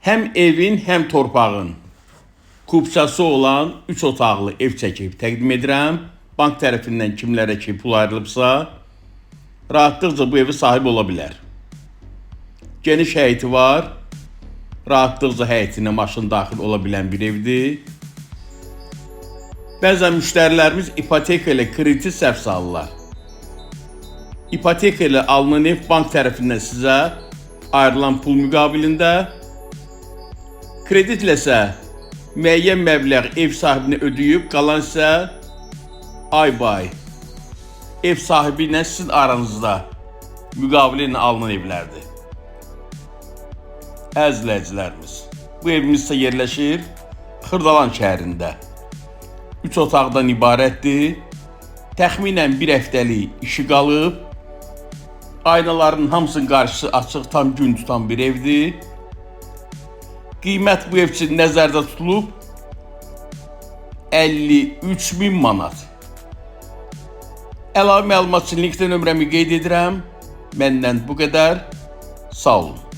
Hem evin, hem torpağın kubçası olan 3 otaqlı ev çəkib təqdim edirəm. Bank tərəfindən kimlərə ki pul ayrılıbsa, rahatlıqca bu evi sahib ola bilər. Geniş həyəti var. Rahatlıqca həyətinə maşın daxil ola bilən bir evdir. Bəzən müştərilərimiz ipoteka ilə krediti səhv salırlar. İpoteka ilə alınan ev bank tərəfindən sizə ayrılan pul müqabilində kreditləsə müəyyən məbləğ ev sahibinə ödəyib, qalan isə ay-bay ev sahibi ilə sizin aranızda müqavilə ilə alınan evlərdir. Əzizləyicilərimiz, bu evimiz isə yerləşir Xırdalan şəhərində. 3 otaqdan ibarətdir. Təxminən bir həftəlik işi qalıb. Aynaların hamısının qarşısı açıq, tam gün tutan bir evdir. Qiymət bu ev üçün nəzərdə tutulub 53 min manat. Əlavə məlumat üçün linkdə nömrəmi qeyd edirəm. Məndən bu qədər. Sağ olun.